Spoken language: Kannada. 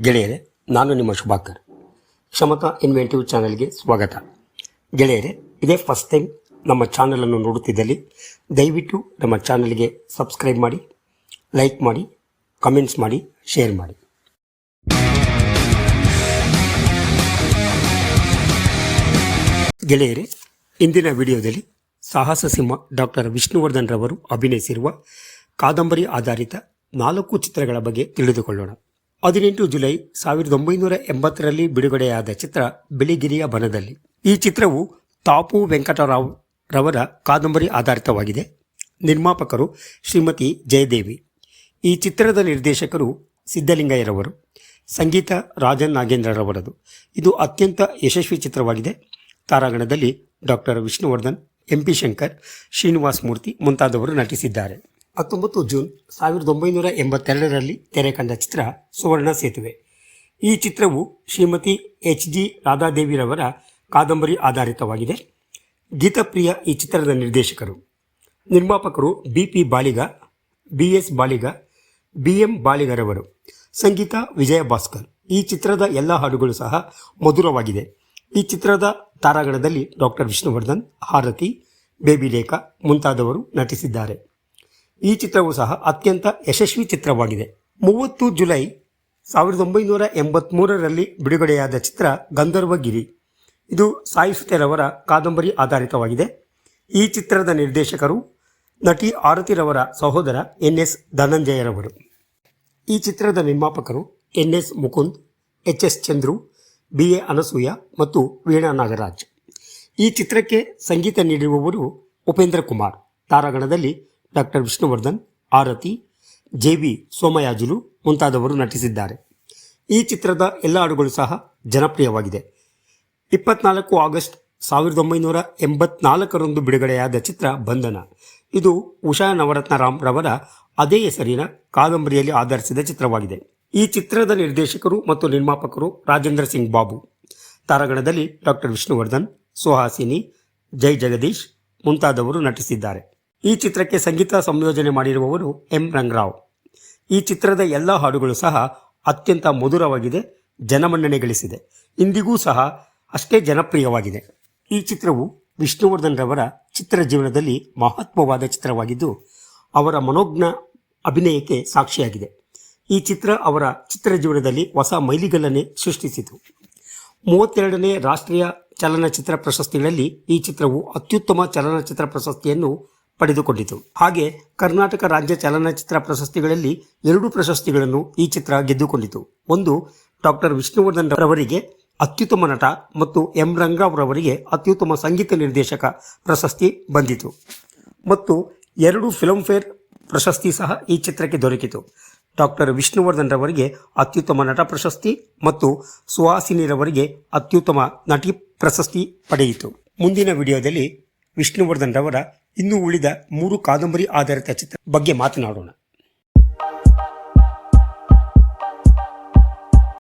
ಗೆಳೆಯರೆ, ನಾನು ನಿಮ್ಮ ಶುಭಾಕರ್. ಕ್ಷಮತಾ ಇನ್ವೆಂಟಿವ್ ಚಾನೆಲ್ಗೆ ಸ್ವಾಗತ. ಗೆಳೆಯರೆ, ಇದೇ ಫಸ್ಟ್ ಟೈಮ್ ನಮ್ಮ ಚಾನಲನ್ನು ನೋಡುತ್ತಿದ್ದಲ್ಲಿ, ದಯವಿಟ್ಟು ನಮ್ಮ ಚಾನಲ್ಗೆ ಸಬ್ಸ್ಕ್ರೈಬ್ ಮಾಡಿ, ಲೈಕ್ ಮಾಡಿ, ಕಮೆಂಟ್ಸ್ ಮಾಡಿ, ಶೇರ್ ಮಾಡಿ. ಗೆಳೆಯರೆ, ಇಂದಿನ ವಿಡಿಯೋದಲ್ಲಿ ಸಾಹಸ ಸಿಂಹ ಡಾಕ್ಟರ್ ವಿಷ್ಣುವರ್ಧನ್ ರವರು ಅಭಿನಯಿಸಿರುವ ಕಾದಂಬರಿ ಆಧಾರಿತ ನಾಲ್ಕು ಚಿತ್ರಗಳ ಬಗ್ಗೆ ತಿಳಿದುಕೊಳ್ಳೋಣ. ಹದಿನೆಂಟು ಜುಲೈ ಸಾವಿರದ ಒಂಬೈನೂರ ಎಂಬತ್ತರಲ್ಲಿ ಬಿಡುಗಡೆಯಾದ ಚಿತ್ರ ಬಿಳಿಗಿರಿಯ ಬನದಲ್ಲಿ. ಈ ಚಿತ್ರವು ತಾಪು ವೆಂಕಟರಾವ್ ರವರ ಕಾದಂಬರಿ ಆಧಾರಿತವಾಗಿದೆ. ನಿರ್ಮಾಪಕರು ಶ್ರೀಮತಿ ಜಯದೇವಿ. ಈ ಚಿತ್ರದ ನಿರ್ದೇಶಕರು ಸಿದ್ದಲಿಂಗಯ್ಯರವರು ಸಂಗೀತ ರಾಜನ್ ನಾಗೇಂದ್ರರವರದು. ಇದು ಅತ್ಯಂತ ಯಶಸ್ವಿ ಚಿತ್ರವಾಗಿದೆ. ತಾರಾಗಣದಲ್ಲಿ doctor Vishnuvardhan, M P Shankar, Srinivas Murthy ಮುಂತಾದವರು ನಟಿಸಿದ್ದಾರೆ. ಹತ್ತೊಂಬತ್ತು ಜೂನ್ ಸಾವಿರದ ಒಂಬೈನೂರ ಎಂಬತ್ತೆರಡರಲ್ಲಿ ತೆರೆ ಕಂಡ ಚಿತ್ರ ಸುವರ್ಣ ಸೇತುವೆ. ಈ ಚಿತ್ರವು ಶ್ರೀಮತಿ ಎಚ್ ಜಿ ರಾಧಾದೇವಿರವರ ಕಾದಂಬರಿ ಆಧಾರಿತವಾಗಿದೆ. ಗೀತಪ್ರಿಯ ಈ ಚಿತ್ರದ ನಿರ್ದೇಶಕರು. ನಿರ್ಮಾಪಕರು B P Baliga B S Baliga B M ಬಾಳಿಗರವರು ಸಂಗೀತ ವಿಜಯ ಭಾಸ್ಕರ್. ಈ ಚಿತ್ರದ ಎಲ್ಲ ಹಾಡುಗಳು ಸಹ ಮಧುರವಾಗಿದೆ. ಈ ಚಿತ್ರದ ತಾರಾಗಣದಲ್ಲಿ ಡಾಕ್ಟರ್ ವಿಷ್ಣುವರ್ಧನ್, ಹಾರತಿ, ಬೇಬಿ ಲೇಖಾ ಮುಂತಾದವರು ನಟಿಸಿದ್ದಾರೆ. ಈ ಚಿತ್ರವು ಸಹ ಅತ್ಯಂತ ಯಶಸ್ವಿ ಚಿತ್ರವಾಗಿದೆ. ಮೂವತ್ತು ಜುಲೈ ಸಾವಿರದ ಒಂಬೈನೂರ ಎಂಬತ್ಮೂರರಲ್ಲಿ ಬಿಡುಗಡೆಯಾದ ಚಿತ್ರ ಗಂಧರ್ವಗಿರಿ. ಇದು ಸಾಯಿ ಸುತೆರವರ ಕಾದಂಬರಿ ಆಧಾರಿತವಾಗಿದೆ. ಈ ಚಿತ್ರದ ನಿರ್ದೇಶಕರು ನಟಿ ಆರತಿರವರ ಸಹೋದರ ಎನ್ ಎಸ್ ಧನಂಜಯರವರು. ಈ ಚಿತ್ರದ ನಿರ್ಮಾಪಕರು N S Mukund H S Chandru B A Anasuya ಮತ್ತು ವೀಣಾ ನಾಗರಾಜ್. ಈ ಚಿತ್ರಕ್ಕೆ ಸಂಗೀತ ನೀಡಿರುವವರು Upendra Kumar. ತಾರಾಗಣದಲ್ಲಿ doctor Vishnuvardhan, Aarathi J V Somayajulu ಮುಂತಾದವರು ನಟಿಸಿದ್ದಾರೆ. ಈ ಚಿತ್ರದ ಎಲ್ಲ ಹಾಡುಗಳು ಸಹ ಜನಪ್ರಿಯವಾಗಿದೆ. ಇಪ್ಪತ್ನಾಲ್ಕು ಆಗಸ್ಟ್ ಸಾವಿರದ ಒಂಬೈನೂರ ಎಂಬತ್ನಾಲ್ಕರಂದು ಬಿಡುಗಡೆಯಾದ ಚಿತ್ರ ಬಂಧನ. ಇದು ಉಷಾ ನವರತ್ನರಾಮ್ ರವರ ಅದೇ ಹೆಸರಿನ ಕಾದಂಬರಿಯಲ್ಲಿ ಆಧರಿಸಿದ ಚಿತ್ರವಾಗಿದೆ. ಈ ಚಿತ್ರದ ನಿರ್ದೇಶಕರು ಮತ್ತು ನಿರ್ಮಾಪಕರು ರಾಜೇಂದ್ರ ಸಿಂಗ್ ಬಾಬು. ತಾರಾಗಣದಲ್ಲಿ ಡಾಕ್ಟರ್ ವಿಷ್ಣುವರ್ಧನ್, ಸುಹಾಸಿನಿ, ಜೈ ಜಗದೀಶ್ ಮುಂತಾದವರು ನಟಿಸಿದ್ದಾರೆ. ಈ ಚಿತ್ರಕ್ಕೆ ಸಂಗೀತ ಸಂಯೋಜನೆ ಮಾಡಿರುವವರು ಎಂ. ರಂಗರಾವ್. ಈ ಚಿತ್ರದ ಎಲ್ಲ ಹಾಡುಗಳು ಸಹ ಅತ್ಯಂತ ಮಧುರವಾಗಿದೆ, ಜನಮನ್ನಣೆ ಗಳಿಸಿದೆ. ಇಂದಿಗೂ ಸಹ ಅಷ್ಟೇ ಜನಪ್ರಿಯವಾಗಿದೆ. ಈ ಚಿತ್ರವು ವಿಷ್ಣುವರ್ಧನ್ ರವರ ಚಿತ್ರ ಜೀವನದಲ್ಲಿ ಮಹತ್ವವಾದ ಚಿತ್ರವಾಗಿದ್ದು, ಅವರ ಮನೋಜ್ಞ ಅಭಿನಯಕ್ಕೆ ಸಾಕ್ಷಿಯಾಗಿದೆ. ಈ ಚಿತ್ರ ಅವರ ಚಿತ್ರ ಜೀವನದಲ್ಲಿ ಹೊಸ ಮೈಲಿಗಲ್ಲನೆ ಸೃಷ್ಟಿಸಿತು. ಮೂವತ್ತೆರಡನೇ ರಾಷ್ಟ್ರೀಯ ಚಲನಚಿತ್ರ ಪ್ರಶಸ್ತಿಗಳಲ್ಲಿ ಈ ಚಿತ್ರವು ಅತ್ಯುತ್ತಮ ಚಲನಚಿತ್ರ ಪ್ರಶಸ್ತಿಯನ್ನು ಪಡೆದುಕೊಂಡಿತು. ಹಾಗೆ ಕರ್ನಾಟಕ ರಾಜ್ಯ ಚಲನಚಿತ್ರ ಪ್ರಶಸ್ತಿಗಳಲ್ಲಿ ಎರಡು ಪ್ರಶಸ್ತಿಗಳನ್ನು ಈ ಚಿತ್ರ ಗೆದ್ದುಕೊಂಡಿತು. ಒಂದು ಡಾಕ್ಟರ್ ವಿಷ್ಣುವರ್ಧನ್ ರವರಿಗೆ ಅತ್ಯುತ್ತಮ ನಟ ಮತ್ತು ಎಂ. ರಂಗರಾವ್ ರವರಿಗೆ ಅತ್ಯುತ್ತಮ ಸಂಗೀತ ನಿರ್ದೇಶಕ ಪ್ರಶಸ್ತಿ ಬಂದಿತು. ಮತ್ತು ಎರಡು ಫಿಲ್ಮ್ಫೇರ್ ಪ್ರಶಸ್ತಿ ಸಹ ಈ ಚಿತ್ರಕ್ಕೆ ದೊರಕಿತು. ಡಾಕ್ಟರ್ ವಿಷ್ಣುವರ್ಧನ್ ರವರಿಗೆ ಅತ್ಯುತ್ತಮ ನಟ ಪ್ರಶಸ್ತಿ ಮತ್ತು ಸುಹಾಸಿನಿರವರಿಗೆ ಅತ್ಯುತ್ತಮ ನಟಿ ಪ್ರಶಸ್ತಿ ಪಡೆಯಿತು. ಮುಂದಿನ ವಿಡಿಯೋದಲ್ಲಿ ವಿಷ್ಣುವರ್ಧನ್ ರವರ ಇನ್ನೂ ಉಳಿದ ಮೂರು ಕಾದಂಬರಿ ಆಧಾರಿತ ಚಿತ್ರ ಬಗ್ಗೆ ಮಾತನಾಡೋಣ.